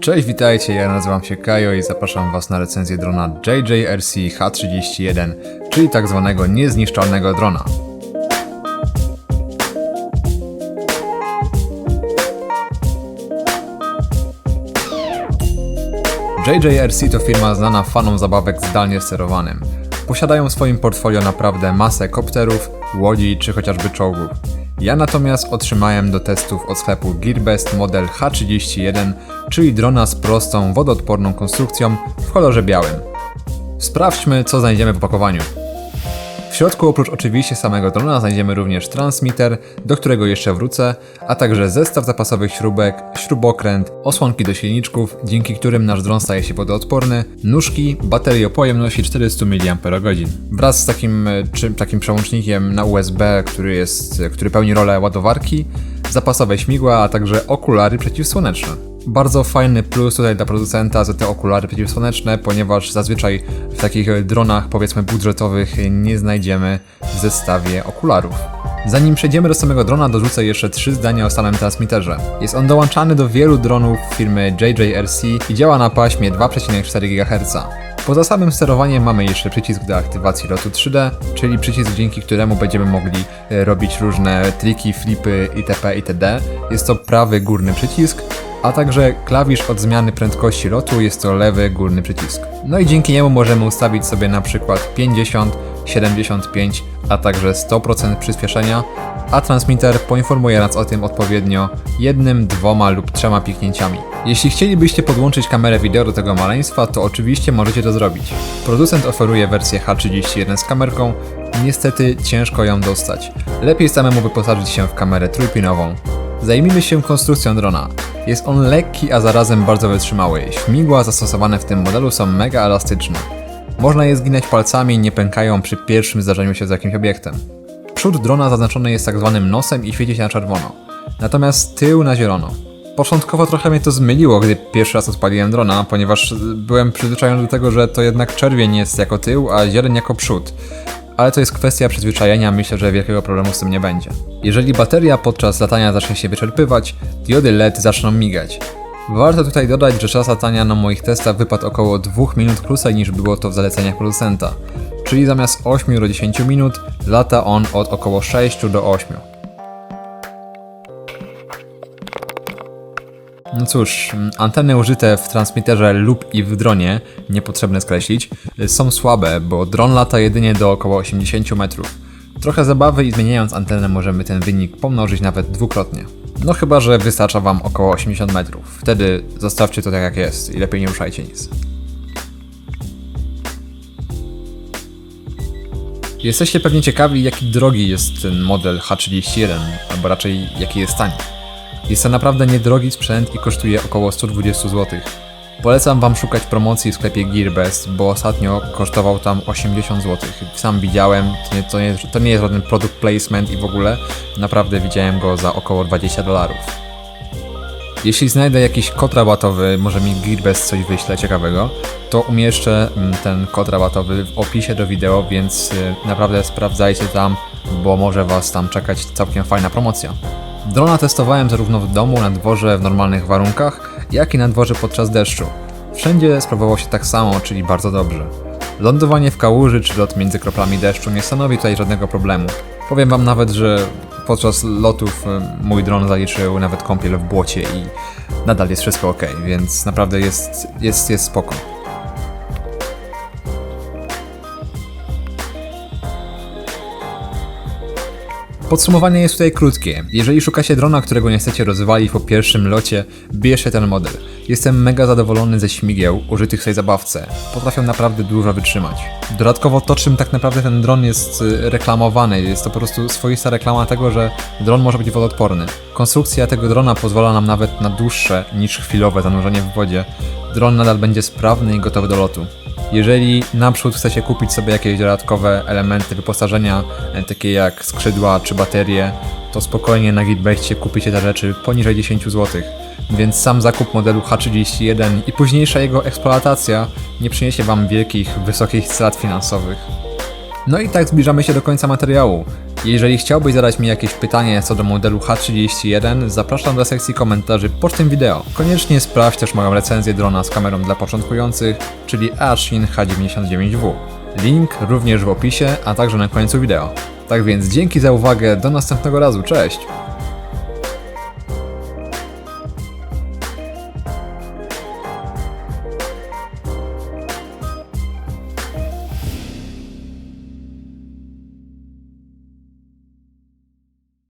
Cześć, witajcie, ja nazywam się Kajo i zapraszam Was na recenzję drona JJRC H31, czyli tak zwanego niezniszczalnego drona. JJRC to firma znana fanom zabawek zdalnie sterowanym. Posiadają w swoim portfolio naprawdę masę kopterów, łodzi czy chociażby czołgów. Ja natomiast otrzymałem do testów od sklepu Gearbest model H31, czyli drona z prostą, wodoodporną konstrukcją w kolorze białym. Sprawdźmy, co znajdziemy w opakowaniu. W środku oprócz oczywiście samego drona znajdziemy również transmitter, do którego jeszcze wrócę, a także zestaw zapasowych śrubek, śrubokręt, osłonki do silniczków, dzięki którym nasz dron staje się wodoodporny, nóżki, baterię o pojemności 400 mAh. Wraz z takim, e, czym, takim przełącznikiem na USB, który, jest, który pełni rolę ładowarki, zapasowe śmigła, a także okulary przeciwsłoneczne. Bardzo fajny plus tutaj dla producenta za te okulary przeciwsłoneczne, ponieważ zazwyczaj w takich dronach powiedzmy budżetowych nie znajdziemy w zestawie okularów. Zanim przejdziemy do samego drona, dorzucę jeszcze trzy zdania o samym transmitterze. Jest on dołączany do wielu dronów firmy JJRC i działa na paśmie 2,4 GHz. Poza samym sterowaniem mamy jeszcze przycisk do aktywacji lotu 3D, czyli przycisk dzięki któremu będziemy mogli e, robić różne triki, flipy itp. itd. Jest to prawy górny przycisk, a także klawisz od zmiany prędkości lotu jest to lewy górny przycisk. No i dzięki niemu możemy ustawić sobie na przykład 50, 75, a także 100% przyspieszenia, a transmitter poinformuje nas o tym odpowiednio jednym, dwoma lub trzema piknięciami. Jeśli chcielibyście podłączyć kamerę wideo do tego maleństwa, to oczywiście możecie to zrobić. Producent oferuje wersję H31 z kamerką, niestety ciężko ją dostać. Lepiej samemu wyposażyć się w kamerę trójpinową. Zajmijmy się konstrukcją drona. Jest on lekki, a zarazem bardzo wytrzymały. Śmigła zastosowane w tym modelu są mega elastyczne. Można je zginać palcami i nie pękają przy pierwszym zdarzeniu się z jakimś obiektem. Przód drona zaznaczony jest tak zwanym nosem i świeci się na czerwono, natomiast tył na zielono. Początkowo trochę mnie to zmyliło, gdy pierwszy raz odpaliłem drona, ponieważ byłem przyzwyczajony do tego, że to jednak czerwień jest jako tył, a zieleń jako przód. Ale to jest kwestia przyzwyczajenia, myślę, że wielkiego problemu z tym nie będzie. Jeżeli bateria podczas latania zacznie się wyczerpywać, diody LED zaczną migać. Warto tutaj dodać, że czas latania na moich testach wypadł około 2 minut krócej niż było to w zaleceniach producenta. Czyli zamiast 8 do 10 minut lata on od około 6 do 8. No cóż, anteny użyte w transmitterze lub i w dronie, niepotrzebne skreślić, są słabe, bo dron lata jedynie do około 80 metrów. Trochę zabawy i zmieniając antenę możemy ten wynik pomnożyć nawet dwukrotnie. No chyba, że wystarcza Wam około 80 metrów. Wtedy zostawcie to tak jak jest i lepiej nie ruszajcie nic. Jesteście pewnie ciekawi, jaki drogi jest ten model H31, albo raczej jaki jest tani. Jest to naprawdę niedrogi sprzęt i kosztuje około 120 zł. Polecam Wam szukać promocji w sklepie Gearbest, bo ostatnio kosztował tam 80 zł. Sam widziałem, to nie, to, nie, to nie jest żaden product placement i w ogóle, naprawdę widziałem go za około 20 dolarów. Jeśli znajdę jakiś kod rabatowy, może mi Gearbest coś wyśle ciekawego, to umieszczę mm, ten kod rabatowy w opisie do wideo, więc y, naprawdę sprawdzajcie tam, bo może Was tam czekać całkiem fajna promocja. Drona testowałem zarówno w domu, na dworze w normalnych warunkach, jak i na dworze podczas deszczu. Wszędzie sprawował się tak samo, czyli bardzo dobrze. Lądowanie w kałuży czy lot między kroplami deszczu nie stanowi tutaj żadnego problemu. Powiem wam nawet, że podczas lotów y, mój dron zaliczył nawet kąpiel w błocie i nadal jest wszystko ok, więc naprawdę jest, jest, jest spoko. Podsumowanie jest tutaj krótkie. Jeżeli szukacie drona, którego nie chcecie rozwalić po pierwszym locie, bierzcie ten model. Jestem mega zadowolony ze śmigieł użytych w tej zabawce. Potrafią naprawdę dużo wytrzymać. Dodatkowo to, czym tak naprawdę ten dron jest y, reklamowany, jest to po prostu swoista reklama tego, że dron może być wodoodporny. Konstrukcja tego drona pozwala nam nawet na dłuższe niż chwilowe zanurzenie w wodzie. Dron nadal będzie sprawny i gotowy do lotu. Jeżeli naprzód chcecie kupić sobie jakieś dodatkowe elementy wyposażenia, e, takie jak skrzydła czy baterie, to spokojnie na Gitbestie kupicie te rzeczy poniżej 10 zł. Więc sam zakup modelu H31 i późniejsza jego eksploatacja nie przyniesie Wam wielkich, wysokich strat finansowych. No i tak zbliżamy się do końca materiału. Jeżeli chciałbyś zadać mi jakieś pytanie co do modelu H31, zapraszam do sekcji komentarzy pod tym wideo. Koniecznie sprawdź też moją recenzję drona z kamerą dla początkujących, czyli Ashin H99W. Link również w opisie, a także na końcu wideo. Tak więc dzięki za uwagę, do następnego razu, cześć!